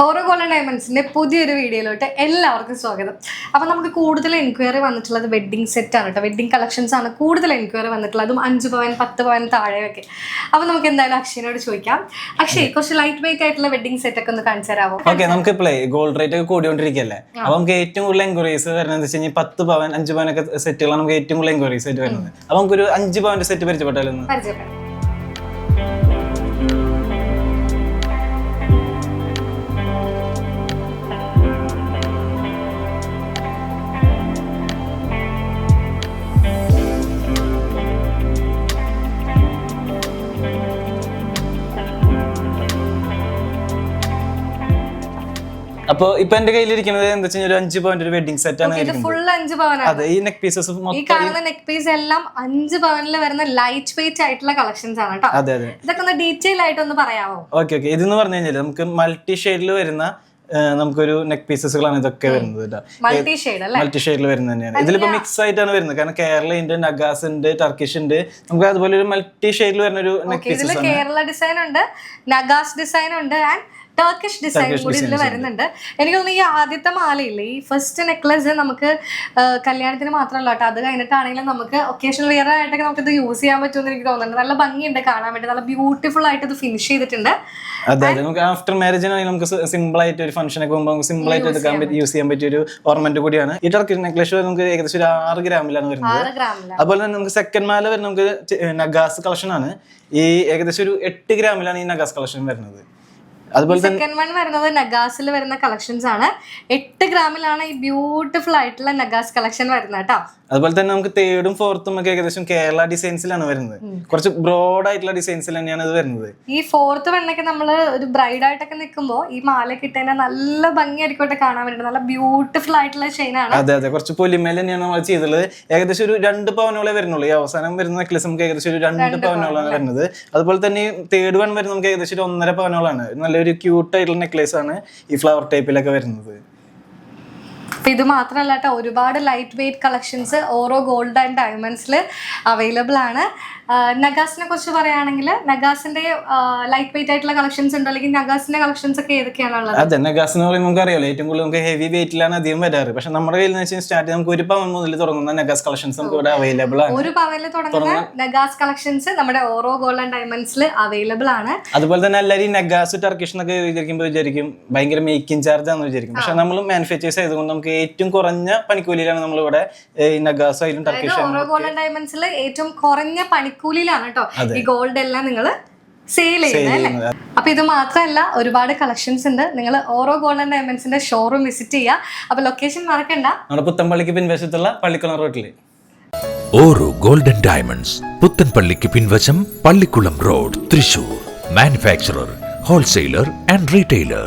Golden ഡയമണ്ട്സിന്റെ പുതിയൊരു വീഡിയോയിലോട്ട് എല്ലാവർക്കും സ്വാഗതം. അപ്പൊ നമുക്ക് കൂടുതൽ എൻക്വയറി വന്നിട്ടുള്ളത് വെഡിങ് സെറ്റ് ആണ് കേട്ടോ വെഡിങ് കളക്ഷൻസ് ആണ് കൂടുതൽ എൻക്വയറി വന്നിട്ടുള്ളത് അതും അഞ്ച് പവൻ പത്ത് പവൻ താഴെയൊക്കെ. അപ്പൊ നമുക്ക് എന്തായാലും അക്ഷയനോട് ചോദിക്കാം. അക്ഷയ് കുറച്ച് ലൈറ്റ് വെയിറ്റ് ആയിട്ടുള്ള വെഡ്ഡിംഗ് സെറ്റ് ഒക്കെ ഒന്ന് കാണിച്ചു തരാമോ ഓക്കെ നമുക്ക് പ്ലേ ഗോൾഡ് റേറ്റ് ഒക്കെ കൂടിക്കൊണ്ടിരിക്കുകയല്ലേ അപ്പൊ നമുക്ക് ഏറ്റവും കൂടുതൽ എൻക്വയറീസ് വരുന്നത് വെച്ച് കഴിഞ്ഞാൽ പത്ത് പവൻ അഞ്ച് പവനൊക്കെ സെറ്റുകളാണ് നമുക്ക് ഏറ്റവും കൂടുതൽ എൻക്വയറീസ് ആയിട്ട് വരുന്നത്. അപ്പൊ നമുക്കൊരു അഞ്ച് പവന്റെ സെറ്റ് പരിചയപ്പെട്ടാലും? പരിചയപ്പെടാം. അപ്പൊ ഇപ്പൊ എന്റെ കയ്യിലിരിക്കുന്നത് എന്താ വെച്ചാൽ ഒരു അഞ്ച് പവന്റെ ഒരു വെഡിങ് സെറ്റ് ആണ് ഫുൾ അഞ്ച് പവനാണ്. അതെ ഈ നെക്ക് പീസസ് ഈ കാണുന്ന നെക്ക് പീസ് എല്ലാം അഞ്ച് പവനിൽ വരുന്ന ലൈറ്റ് വെയിറ്റ് ആയിട്ടുള്ള കളക്ഷൻസ് ആണ് കേട്ടോ അതെ അതെ. ഇതൊക്കെ ഒന്ന് ഡീറ്റെയിൽ ആയിട്ട് ഒന്ന് പറയാമോ ഓക്കെ ഓക്കെ ഇതെന്ന് പറഞ്ഞു കഴിഞ്ഞാൽ നമുക്ക് മൾട്ടി ഷെയ്ഡിൽ വരുന്ന നമുക്കൊരു നെക്ക് പീസസുകളാണ് ഇതൊക്കെ വരുന്നത് മൾട്ടി ഷെയ്ഡ് മൾട്ടി ഷെയ്ഡിൽ വരുന്നത് തന്നെയാണ്. ഇതിലിപ്പോ മിക്സ് ആയിട്ടാണ് വരുന്നത്. കാരണം കേരള ഉണ്ട് നഗാസ് ഉണ്ട് ടർക്കിഷ് ഉണ്ട്. നമുക്ക് അതുപോലെ ഒരു മൾട്ടി ഷെയ്ഡിൽ വരുന്ന ഒരു നെക്ക് പീസസ് കേരള ഡിസൈൻ ഉണ്ട് നഗാസ് ഡിസൈൻ ഉണ്ട് ആൻഡ് ടർക്കിഷ് ഡിസൈൻ കൂടി ഇതിൽ വരുന്നുണ്ട്. എനിക്ക് തോന്നുന്നു ഈ ആദ്യത്തെ മാലയില്ലേ ഈ ഫസ്റ്റ് നെക്ലസ് നമുക്ക് കല്യാണത്തിന് മാത്രമല്ല കേട്ടോ അത് കഴിഞ്ഞിട്ടാണെങ്കിലും നമുക്ക് ഒക്കേഷണൽ വെയർ ആയിട്ടൊക്കെ നമുക്ക് ഇത് യൂസ് ചെയ്യാൻ പറ്റുമെന്ന് എനിക്ക് തോന്നുന്നുണ്ട്. നല്ല ഭംഗിയുണ്ട് കാണാൻ വേണ്ടി നല്ല ബ്യൂട്ടിഫുൾ ആയിട്ട് ഇത് ഫിനിഷ് ചെയ്തിട്ടുണ്ട്. അതെ അതെ. നമുക്ക് ആഫ്റ്റർ മാരേജ് ആണെങ്കിൽ നമുക്ക് സിമ്പിൾ ആയിട്ട് ഒരു ഫംഗ്ഷൻ ഒക്കെ പോകുമ്പോൾ സിമ്പിൾ ആയിട്ട് എടുക്കാൻ പറ്റി. യൂസ് ചെയ്യാൻ പറ്റിയ ഒരു ഓർണമെന്റ് കൂടിയാണ്. ഈ ടർക്കി നെക്ലസ് നമുക്ക് ഏകദേശം ഒരു ആറ് ഗ്രാമിലാണ് വരുന്നത്. അതുപോലെ തന്നെ നമുക്ക് സെക്കൻഡ് മാല വരുന്ന നമുക്ക് നഗാസ് കളക്ഷൻ ആണ്. ഈ ഏകദേശം ഒരു എട്ട് ഗ്രാമിലാണ് ഈ നഗാസ് കളക്ഷൻ വരുന്നത്. അതുപോലെ സെക്കൻഡ് വൺ വരുന്നത് നഗാസിൽ വരുന്ന കളക്ഷൻസ് ആണ്. എട്ട് ഗ്രാമിലാണ് ഈ ബ്യൂട്ടിഫുൾ ആയിട്ടുള്ള നഗാസ് കളക്ഷൻ വരുന്നത് കേട്ടോ. അതുപോലെ തന്നെ നമുക്ക് തേർഡും ഫോർത്തും ഒക്കെ ഏകദേശം കേരള ഡിസൈൻസിലാണ് വരുന്നത്. കുറച്ച് ബ്രോഡ് ആയിട്ടുള്ള ഡിസൈൻസിൽ തന്നെയാണ് ഇത് വരുന്നത്. ഈ ഫോർത്ത് വെണ്ണൊക്കെ നമ്മൾ ഒരു ബ്രൈഡ് ആയിട്ടൊക്കെ നിൽക്കുമ്പോൾ ഈ മാല കിട്ടുന്ന നല്ല ഭംഗിയായിരിക്കട്ടെ കാണാൻ വേണ്ടി നല്ല ബ്യൂട്ടിഫുൾ ആയിട്ടുള്ള ചെയിൻ ആണ്. അതെ അതെ. കുറച്ച് പൊലിമേൽ തന്നെയാണ് നമ്മൾ ചെയ്തുള്ളത്. ഏകദേശം ഒരു രണ്ട് പവനോളെ വരുന്നുള്ളൂ. ഈ അവസാനം വരുന്ന നെക്ലസ് നമുക്ക് ഏകദേശം ഒരു രണ്ട് പവനോളാണ് വരുന്നത്. അതുപോലെ തന്നെ തേർഡ് വൺ വരുന്നത് നമുക്ക് ഏകദേശം ഒരു ഒന്നര പവനോളാണ് നല്ലൊരു ക്യൂട്ട് ആയിട്ടുള്ള നെക്ലേസ് ആണ് ഈ ഫ്ലവർ ടൈപ്പിലൊക്കെ വരുന്നത്. ഇത് മാത്രമല്ല കേട്ടോ ഒരുപാട് light weight collections Oro gold and ഡയമണ്ട്സിൽ അവൈലബിൾ ആണ്. നഗാസിനെ കുറിച്ച് പറയുകയാണെങ്കിൽ നഗാസിന്റെ ലൈറ്റ് വെയിറ്റ് ആയിട്ടുള്ള കളക്ഷൻസ് ഉണ്ടോ? അല്ലെങ്കിൽ നഗാസിന്റെ കളക്ഷൻസ് ഒക്കെ ഏതൊക്കെയാണുള്ളത്? അതെ നഗാസ് എന്ന് പറയുമ്പോൾ നമുക്ക് അറിയാലോ. ഏറ്റവും കൂടുതൽ നമുക്ക് ഹെവി വെയിറ്റിലാണ് അധികം വരാറ്. പക്ഷെ നമ്മുടെ കയ്യിൽ വെച്ചാൽ സ്റ്റാർട്ട് നമുക്ക് ഒരു പവൻ മുതൽ തുടങ്ങുന്ന നഗാസ് കളക്ഷൻസ് നമുക്ക് ഇവിടെ അവൈലബിൾ ആണ്. ഒരു പവനിൽ തുടങ്ങുന്ന നഗാസ് കളക്ഷൻസ് നമ്മുടെ ഓരോ ഗോൾഡ് ആൻഡ് ഡയമണ്ട്സിൽ അവൈലബിൾ ആണ്. അതുപോലെ തന്നെ എല്ലാവരും നഗാസ് ടർക്കിഷ് എന്നൊക്കെ വിചാരിക്കുമ്പോൾ വിചാരിക്കും ഭയങ്കര മേക്കിംഗ് ചാർജ് ആണെന്ന് വിചാരിക്കും. പക്ഷെ നമ്മൾ മാനുഫാക്ചേഴ്സ് ആയതുകൊണ്ട് നമുക്ക് ഏറ്റവും കുറഞ്ഞ പണിക്കൂലിയിലാണ് നമ്മൾ ഇവിടെ നഗാസ് ആയാലും ടർക്കിഷ് ഓരോ ഗോൾഡ് ആൻഡ് ഡയമണ്ട്സിൽ ഏറ്റവും കുറഞ്ഞ പണിക്കൂലിയിലാണ് കേട്ടോ. ഈ ഗോൾഡ് എല്ലാം നിങ്ങൾ സെയിൽ ചെയ്യുന്നത് അല്ലേ. അപ്പൊ ഇത് മാത്രമല്ല ഒരുപാട് കളക്ഷൻസ് ഉണ്ട്. നിങ്ങൾ ഓരോ ഗോൾഡ് ആൻഡ് ഡയമണ്ട്സിന്റെ ഷോറൂം വിസിറ്റ് ചെയ്യുക അപ്പൊ ലൊക്കേഷൻ മറക്കണ്ട. നമ്മുടെ പുത്തമ്പള്ളിക്ക് പിൻവശത്തുള്ള പള്ളിക്കുളം റോഡിൽ ഓരോ ഗോൾഡൻ ഡയമണ്ട്സ് പുത്തൻപള്ളിക്ക് പിൻവശം Pallikulam road Thrissur. Manufacturer wholesaler and retailer